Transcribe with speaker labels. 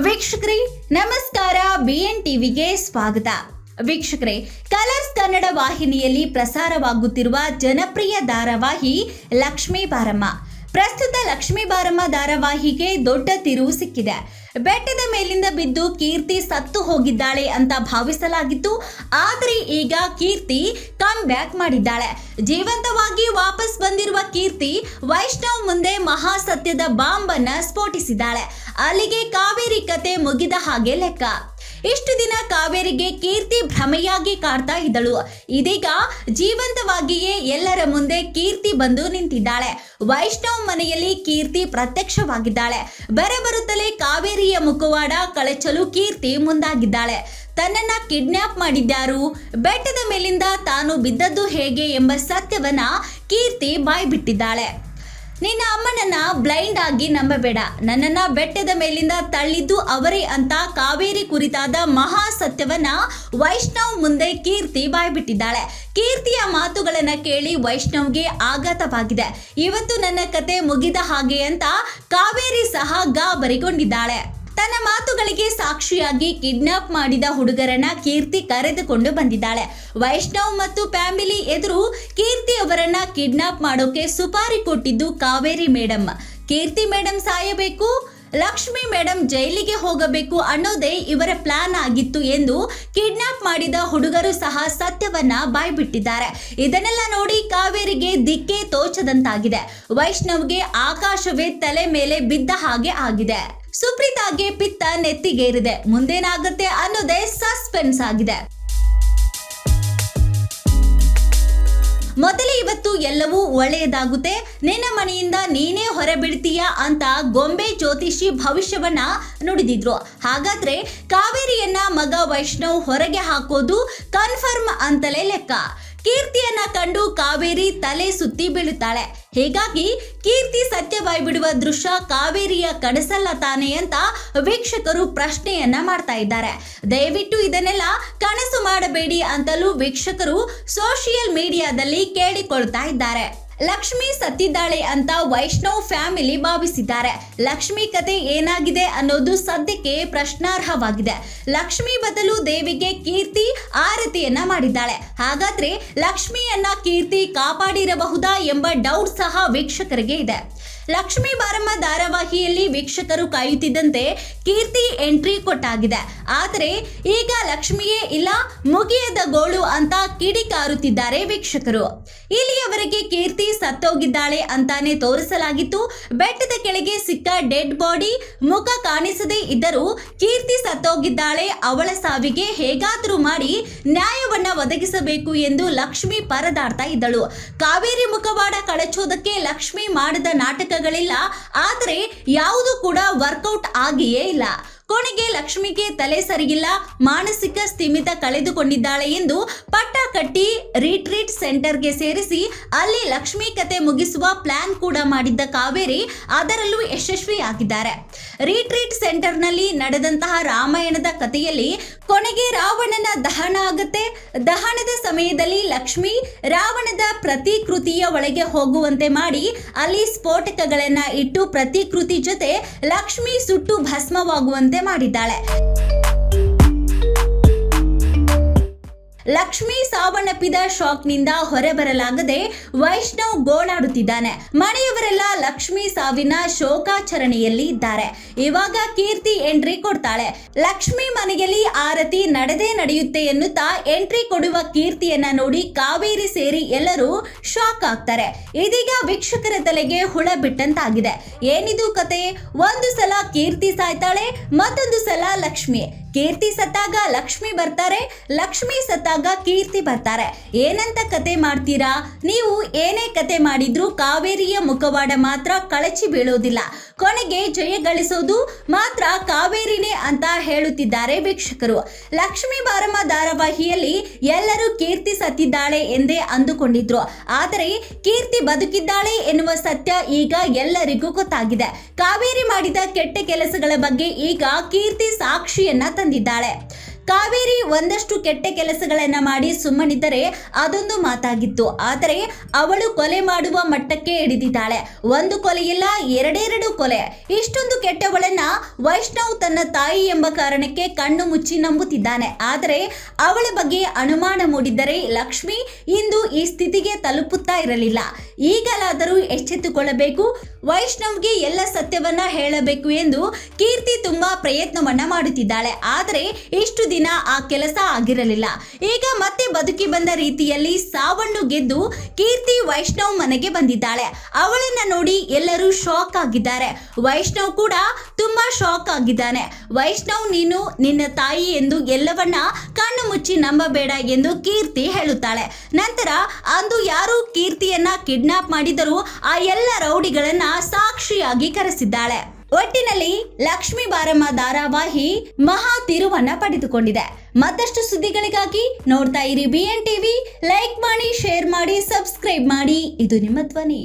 Speaker 1: ವೀಕ್ಷಕರೇ ನಮಸ್ಕಾರ ಬಿಎನ್ ಟಿವಿಗೆ ಸ್ವಾಗತ. ವೀಕ್ಷಕರೇ ಕಲರ್ಸ್ ಕನ್ನಡ ವಾಹಿನಿಯಲ್ಲಿ ಪ್ರಸಾರವಾಗುತ್ತಿರುವ ಜನಪ್ರಿಯ ಧಾರಾವಾಹಿ ಲಕ್ಷ್ಮೀ ಬಾರಮ್ಮ. ಪ್ರಸ್ತುತ ಲಕ್ಷ್ಮೀ ಬಾರಮ್ಮ ಧಾರಾವಾಹಿಗೆ ದೊಡ್ಡ ತಿರುವು ಸಿಕ್ಕಿದೆ. ಬೆಟ್ಟದ ಮೇಲಿಂದ ಬಿದ್ದು ಕೀರ್ತಿ ಸತ್ತು ಹೋಗಿದ್ದಾಳೆ ಅಂತ ಭಾವಿಸಲಾಗಿತ್ತು. ಆದರೆ ಈಗ ಕೀರ್ತಿ ಕಮ್ ಬ್ಯಾಕ್ ಮಾಡಿದ್ದಾಳೆ. ಜೀವಂತವಾಗಿ ವಾಪಸ್ ಬಂದಿರುವ ಕೀರ್ತಿ ವೈಷ್ಣವ್ ಮುಂದೆ ಮಹಾಸತ್ಯದ ಬಾಂಬ್ ಅನ್ನ ಸ್ಫೋಟಿಸಿದ್ದಾಳೆ. ಅಲ್ಲಿಗೆ ಕಾವೇರಿ ಕತೆ ಮುಗಿದ ಹಾಗೆ ಲೆಕ್ಕ. ಇಷ್ಟು ದಿನ ಕಾವೇರಿಗೆ ಕೀರ್ತಿ ಭ್ರಮೆಯಾಗಿ ಕಾಡ್ತಾ ಇದ್ದಳು. ಇದೀಗ ಜೀವಂತವಾಗಿಯೇ ಎಲ್ಲರ ಮುಂದೆ ಕೀರ್ತಿ ಬಂದು ನಿಂತಿದ್ದಾಳೆ. ವೈಷ್ಣವ್ ಮನೆಯಲ್ಲಿ ಕೀರ್ತಿ ಪ್ರತ್ಯಕ್ಷವಾಗಿದ್ದಾಳೆ. ಬರಬರುತ್ತಲೇ ಕಾವೇರಿಯ ಮುಖವಾಡ ಕಳಚಲು ಕೀರ್ತಿ ಮುಂದಾಗಿದ್ದಾಳೆ. ತನ್ನನ್ನ ಕಿಡ್ನಾಪ್ ಮಾಡಿದ್ಯಾರು? ಬೆಟ್ಟದ ಮೇಲಿಂದ ತಾನು ಬಿದ್ದದ್ದು ಹೇಗೆ ಎಂಬ ಸತ್ಯವನ್ನ ಕೀರ್ತಿ ಬಾಯ್ಬಿಟ್ಟಿದ್ದಾಳೆ. ನಿನ್ನ ಅಮ್ಮನನ್ನ ಬ್ಲೈಂಡ್ ಆಗಿ ನಂಬಬೇಡ. ನನ್ನನ್ನ ಬೆಟ್ಟದ ಮೇಲಿಂದ ತಳ್ಳಿದ್ದು ಅವರೇ ಅಂತ ಕಾವೇರಿ ಕುರಿತಾದ ಮಹಾ ಸತ್ಯವನ್ನ ವೈಷ್ಣವ್ ಮುಂದೆ ಕೀರ್ತಿ ಬಾಯ್ಬಿಟ್ಟಿದ್ದಾಳೆ. ಕೀರ್ತಿಯ ಮಾತುಗಳನ್ನ ಕೇಳಿ ವೈಷ್ಣವ್ಗೆ ಆಘಾತವಾಗಿದೆ. ಇವತ್ತು ನನ್ನ ಕತೆ ಮುಗಿದ ಹಾಗೆ ಅಂತ ಕಾವೇರಿ ಸಹ ಗಾಬರಿಗೊಂಡಿದ್ದಾಳೆ. ತನ್ನ ಮಾತುಗಳಿಗೆ ಸಾಕ್ಷಿಯಾಗಿ ಕಿಡ್ನಾಪ್ ಮಾಡಿದ ಹುಡುಗರನ್ನ ಕೀರ್ತಿ ಕರೆದುಕೊಂಡು ಬಂದಿದ್ದಾಳೆ. ವೈಷ್ಣವ್ ಮತ್ತು ಫ್ಯಾಮಿಲಿ ಎದುರು ಕೀರ್ತಿ ಅವರನ್ನ ಕಿಡ್ನಾಪ್ ಮಾಡೋಕೆ ಸುಪಾರಿ ಕೊಟ್ಟಿದ್ದು ಕಾವೇರಿ ಮೇಡಮ್ ಕೀರ್ತಿ ಮೇಡಮ್ ಸಾಯಬೇಕು, ಲಕ್ಷ್ಮಿ ಮೇಡಮ್ ಜೈಲಿಗೆ ಹೋಗಬೇಕು ಅನ್ನೋದೇ ಇವರ ಪ್ಲಾನ್ ಆಗಿತ್ತು ಎಂದು ಕಿಡ್ನಾಪ್ ಮಾಡಿದ ಹುಡುಗರು ಸಹ ಸತ್ಯವನ್ನ ಬಾಯ್ಬಿಟ್ಟಿದ್ದಾರೆ. ಇದನ್ನೆಲ್ಲ ನೋಡಿ ಕಾವೇರಿಗೆ ದಿಕ್ಕೇ ತೋಚದಂತಾಗಿದೆ. ವೈಷ್ಣವ್ಗೆ ಆಕಾಶವೇ ತಲೆ ಮೇಲೆ ಬಿದ್ದ ಹಾಗೆ ಆಗಿದೆ. ಸುಪ್ರೀತಾಗೆ ಪಿತ್ತ ನೆತ್ತಿಗೇರಿದೆ. ಮುಂದೇನಾಗುತ್ತೆ ಅನ್ನೋದೇ ಸಸ್ಪೆನ್ಸ್ ಆಗಿದೆ. ಮೊದಲೇ ಇವತ್ತು ಎಲ್ಲವೂ ಒಳ್ಳೆಯದಾಗುತ್ತೆ. ನಿನ್ನ ಮನೆಯಿಂದ ನೀನೇ ಹೊರಬಿಡ್ತೀಯಾ ಅಂತ ಗೊಂಬೆ ಜ್ಯೋತಿಷಿ ಭವಿಷ್ಯವನ್ನ ನುಡಿದಿದ್ರು. ಹಾಗಾದ್ರೆ ಕಾವೇರಿಯನ್ನ ಮಗ ವೈಷ್ಣವ್ ಹೊರಗೆ ಹಾಕೋದು ಕನ್ಫರ್ಮ್ ಅಂತಲೇ ಲೆಕ್ಕ. ಕೀರ್ತಿಯನ್ನ ಕಂಡು ಕಾವೇರಿ ತಲೆ ಸುತ್ತಿ ಬೀಳುತ್ತಾಳೆ. ಹೀಗಾಗಿ ಕೀರ್ತಿ ಸತ್ಯವಾಯಿ ಬಿಡುವ ದೃಶ್ಯ ಕಾವೇರಿಯ ಕಡಸಲ್ಲ ತಾನೆ ಅಂತ ವೀಕ್ಷಕರು ಪ್ರಶ್ನೆಯನ್ನ ಮಾಡ್ತಾ ಇದ್ದಾರೆ. ದಯವಿಟ್ಟು ಇದನ್ನೆಲ್ಲ ಕನಸು ಮಾಡಬೇಡಿ ಅಂತಲೂ ವೀಕ್ಷಕರು ಸೋಷಿಯಲ್ ಮೀಡಿಯಾದಲ್ಲಿ ಕೇಳಿಕೊಳ್ತಾ ಇದ್ದಾರೆ. ಲಕ್ಷ್ಮಿ ಸತ್ತಿದ್ದಾಳೆ ಅಂತ ವೈಷ್ಣವ್ ಫ್ಯಾಮಿಲಿ ಭಾವಿಸಿದ್ದಾರೆ. ಲಕ್ಷ್ಮಿ ಕತೆ ಏನಾಗಿದೆ ಅನ್ನೋದು ಸದ್ಯಕ್ಕೆ ಪ್ರಶ್ನಾರ್ಹವಾಗಿದೆ. ಲಕ್ಷ್ಮಿ ಬದಲು ದೇವಿಗೆ ಕೀರ್ತಿ, ಆರತಿಯನ್ನ ಮಾಡಿದ್ದಾಳೆ. ಹಾಗಾದ್ರೆ ಲಕ್ಷ್ಮಿಯನ್ನ ಕೀರ್ತಿ ಕಾಪಾಡಿರಬಹುದಾ ಎಂಬ ಡೌಟ್ ಸಹ ವೀಕ್ಷಕರಿಗೆ ಇದೆ. ಲಕ್ಷ್ಮೀ ಬಾರಮ್ಮ ಧಾರಾವಾಹಿಯಲ್ಲಿ ವೀಕ್ಷಕರು ಕಾಯುತ್ತಿದ್ದಂತೆ ಕೀರ್ತಿ ಎಂಟ್ರಿ ಕೊಟ್ಟಾಗಿದೆ. ಆದರೆ ಈಗ ಲಕ್ಷ್ಮಿಯೇ ಇಲ್ಲ, ಮುಗಿಯದ ಗೋಳು ಅಂತ ಕಿಡಿಕಾರುತ್ತಿದ್ದಾರೆ ವೀಕ್ಷಕರು. ಇಲ್ಲಿಯವರೆಗೆ ಕೀರ್ತಿ ಸತ್ತೋಗಿದ್ದಾಳೆ ಅಂತಾನೆ ತೋರಿಸಲಾಗಿತ್ತು. ಬೆಟ್ಟದ ಕೆಳಗೆ ಸಿಕ್ಕ ಡೆಡ್ ಬಾಡಿ, ಮುಖ ಕಾಣಿಸದೇ ಇದ್ದರೂ ಕೀರ್ತಿ ಸತ್ತೋಗಿದ್ದಾಳೆ. ಅವಳ ಸಾವಿಗೆ ಹೇಗಾದರೂ ಮಾಡಿ ನ್ಯಾಯವನ್ನ ಒದಗಿಸಬೇಕು ಎಂದು ಲಕ್ಷ್ಮಿ ಪರದಾಡ್ತಾ ಇದ್ದಳು. ಕಾವೇರಿ ಮುಖವಾಡ ಕಳಚೋದಕ್ಕೆ ಲಕ್ಷ್ಮಿ ಮಾಡಿದ ನಾಟಕಗಳಿಲ್ಲ, ಆದರೆ ಯಾವುದು ಕೂಡ ವರ್ಕೌಟ್ ಆಗಿಯೇ ಇಲ್ಲ. ಕೊನೆಗೆ ಲಕ್ಷ್ಮಿಗೆ ತಲೆ ಸರಿಗಿಲ್ಲ ಮಾನಸಿಕ ಸ್ಥಿಮಿತ ಕಳೆದುಕೊಂಡಿದ್ದಾಳೆ ಎಂದು ಪಟ್ಟ ಕಟ್ಟಿ ರಿಟ್ರೀಟ್ ಸೆಂಟರ್ಗೆ ಸೇರಿಸಿ ಅಲ್ಲಿ ಲಕ್ಷ್ಮಿ ಕತೆ ಮುಗಿಸುವ ಪ್ಲಾನ್ ಕೂಡ ಮಾಡಿದ್ದ ಕಾವೇರಿ ಅದರಲ್ಲೂ ಯಶಸ್ವಿಯಾಗಿದ್ದಾರೆ. ರಿಟ್ರೀಟ್ ಸೆಂಟರ್ನಲ್ಲಿ ನಡೆದಂತಹ ರಾಮಾಯಣದ ಕಥೆಯಲ್ಲಿ ಕೊನೆಗೆ ರಾವಣನ ದಹನ ಆಗುತ್ತೆ. ದಹನದ ಸಮಯದಲ್ಲಿ ಲಕ್ಷ್ಮಿ ರಾವಣದ ಪ್ರತಿಕೃತಿಯ ಒಳಗೆ ಹೋಗುವಂತೆ ಮಾಡಿ ಅಲ್ಲಿ ಸ್ಫೋಟಕಗಳನ್ನ ಇಟ್ಟು ಪ್ರತಿಕೃತಿ ಜೊತೆ ಲಕ್ಷ್ಮಿ ಸುಟ್ಟು ಭಸ್ಮವಾಗುವಂತೆ ಮಾಡಿದ್ದಾಳೆ. ಲಕ್ಷ್ಮಿ ಸಾವನ್ನಪ್ಪಿದ ಶಾಕ್ನಿಂದ ಹೊರಬರಲಾಗದೆ ವೈಷ್ಣವ್ ಗೋಳಾಡುತ್ತಿದ್ದಾನೆ. ಮನೆಯವರೆಲ್ಲ ಲಕ್ಷ್ಮಿ ಸಾವಿನ ಶೋಕಾಚರಣೆಯಲ್ಲಿ ಇದ್ದಾರೆ. ಇವಾಗ ಕೀರ್ತಿ ಎಂಟ್ರಿ ಕೊಡ್ತಾಳೆ. ಲಕ್ಷ್ಮಿ ಮನೆಯಲ್ಲಿ ಆರತಿ ನಡೆದೇ ನಡೆಯುತ್ತೆ ಎನ್ನುತ್ತಾ ಎಂಟ್ರಿ ಕೊಡುವ ಕೀರ್ತಿಯನ್ನ ನೋಡಿ ಕಾವೇರಿ ಸೇರಿ ಎಲ್ಲರೂ ಶಾಕ್ ಆಗ್ತಾರೆ. ಇದೀಗ ವೀಕ್ಷಕರ ತಲೆಗೆ ಹುಳ ಬಿಟ್ಟಂತಾಗಿದೆ. ಏನಿದು ಕತೆ? ಒಂದು ಸಲ ಕೀರ್ತಿ ಸಾಯ್ತಾಳೆ, ಮತ್ತೊಂದು ಸಲ ಲಕ್ಷ್ಮಿ. ಕೀರ್ತಿ ಸತ್ತಾಗ ಲಕ್ಷ್ಮಿ ಬರ್ತಾರೆ, ಲಕ್ಷ್ಮಿ ಸತ್ತಾಗ ಕೀರ್ತಿ ಬರ್ತಾರೆ. ಏನಂತ ಕತೆ ಮಾಡ್ತೀರಾ? ನೀವು ಏನೇ ಕತೆ ಮಾಡಿದ್ರು ಕಾವೇರಿಯ ಮುಖವಾಡ ಮಾತ್ರ ಕಳಚಿ ಬೀಳೋದಿಲ್ಲ. ಕೊನೆಗೆ ಜಯ ಗಳಿಸೋದು ಮಾತ್ರ ಕಾವೇರಿನೇ ಅಂತ ಹೇಳುತ್ತಿದ್ದಾರೆ ವೀಕ್ಷಕರು. ಲಕ್ಷ್ಮಿ ಬಾರಮ್ಮ ಧಾರಾವಾಹಿಯಲ್ಲಿ ಎಲ್ಲರೂ ಕೀರ್ತಿ ಸತ್ತಿದ್ದಾಳೆ ಎಂದೇ ಅಂದುಕೊಂಡಿದ್ರು. ಆದರೆ ಕೀರ್ತಿ ಬದುಕಿದ್ದಾಳೆ ಎನ್ನುವ ಸತ್ಯ ಈಗ ಎಲ್ಲರಿಗೂ ಗೊತ್ತಾಗಿದೆ. ಕಾವೇರಿ ಮಾಡಿದ ಕೆಟ್ಟ ಕೆಲಸಗಳ ಬಗ್ಗೆ ಈಗ ಕೀರ್ತಿ ಸಾಕ್ಷಿಯನ್ನ ತಂದಿದ್ದಾಳೆ ಕಾವೇರಿ ಒಂದಷ್ಟು ಕೆಟ್ಟ ಕೆಲಸಗಳನ್ನ ಮಾಡಿ ಸುಮ್ಮನಿದ್ದರೆ ಅದೊಂದು ಮಾತಾಗಿತ್ತು. ಆದರೆ ಅವಳು ಕೊಲೆ ಮಾಡುವ ಮಟ್ಟಕ್ಕೆ ಹಿಡಿದಿದ್ದಾಳೆ. ಒಂದು ಕೊಲೆಯಿಲ್ಲ ಎರಡೆರಡು ಕೊಲೆ. ಇಷ್ಟೊಂದು ಕೆಟ್ಟವಳನ್ನ ವೈಷ್ಣವ್ ತನ್ನ ತಾಯಿ ಎಂಬ ಕಾರಣಕ್ಕೆ ಕಣ್ಣು ಮುಚ್ಚಿ ನಂಬುತ್ತಿದ್ದಾನೆ. ಆದರೆ ಅವಳ ಬಗ್ಗೆ ಅನುಮಾನ ಮೂಡಿದ್ದರೆ ಲಕ್ಷ್ಮಿ ಇಂದು ಈ ಸ್ಥಿತಿಗೆ ತಲುಪುತ್ತಾ ಇರಲಿಲ್ಲ. ಈಗಲಾದರೂ ಎಚ್ಚೆತ್ತುಕೊಳ್ಳಬೇಕು. ವೈಷ್ಣವ್ಗೆ ಎಲ್ಲ ಸತ್ಯವನ್ನ ಹೇಳಬೇಕು ಎಂದು ಕೀರ್ತಿ ತುಂಬಾ ಪ್ರಯತ್ನವನ್ನ ಮಾಡುತ್ತಿದ್ದಾಳೆ. ಆದರೆ ಇಷ್ಟು ದಿನ ಆ ಕೆಲಸ ಆಗಿರಲಿಲ್ಲ. ಈಗ ಮತ್ತೆ ಬದುಕಿ ಬಂದ ರೀತಿಯಲ್ಲಿ ಸಾವನ್ನು ಗೆದ್ದು ಕೀರ್ತಿ ವೈಷ್ಣವ್ ಮನೆಗೆ ಬಂದಿದ್ದಾಳೆ. ಅವಳನ್ನ ನೋಡಿ ಎಲ್ಲರೂ ಶಾಕ್ ಆಗಿದ್ದಾರೆ. ವೈಷ್ಣವ್ ಕೂಡ ತುಂಬಾ ಶಾಕ್ ಆಗಿದ್ದಾನೆ. ವೈಷ್ಣವ್, ನೀನು ನಿನ್ನ ತಾಯಿ ಎಂದು ಎಲ್ಲವನ್ನ ಕಣ್ಣು ಮುಚ್ಚಿ ನಂಬಬೇಡ ಎಂದು ಕೀರ್ತಿ ಹೇಳುತ್ತಾಳೆ. ನಂತರ ಅಂದು ಯಾರು ಕೀರ್ತಿಯನ್ನ ಕಿಡ್ನಾಪ್ ಮಾಡಿದರೂ ಆ ಎಲ್ಲ ರೌಡಿಗಳನ್ನ ಸಾಕ್ಷಿಯಾಗಿ ಕರೆಸಿದ್ದಾಳೆ. ಒಟ್ಟಿನಲ್ಲಿ ಲಕ್ಷ್ಮಿ ಬಾರಮ್ಮ ಧಾರಾವಾಹಿ ಮಹಾ ತಿರುವನ್ನ ಪಡೆದುಕೊಂಡಿದೆ. ಮತ್ತಷ್ಟು ಸುದ್ದಿಗಳಿಗಾಗಿ ನೋಡ್ತಾ ಇರಿ ಬಿ ಎನ್ ಟಿವಿ ಲೈಕ್ ಮಾಡಿ ಶೇರ್ ಮಾಡಿ ಸಬ್ಸ್ಕ್ರೈಬ್ ಮಾಡಿ. ಇದು ನಿಮ್ಮ ಧ್ವನಿ.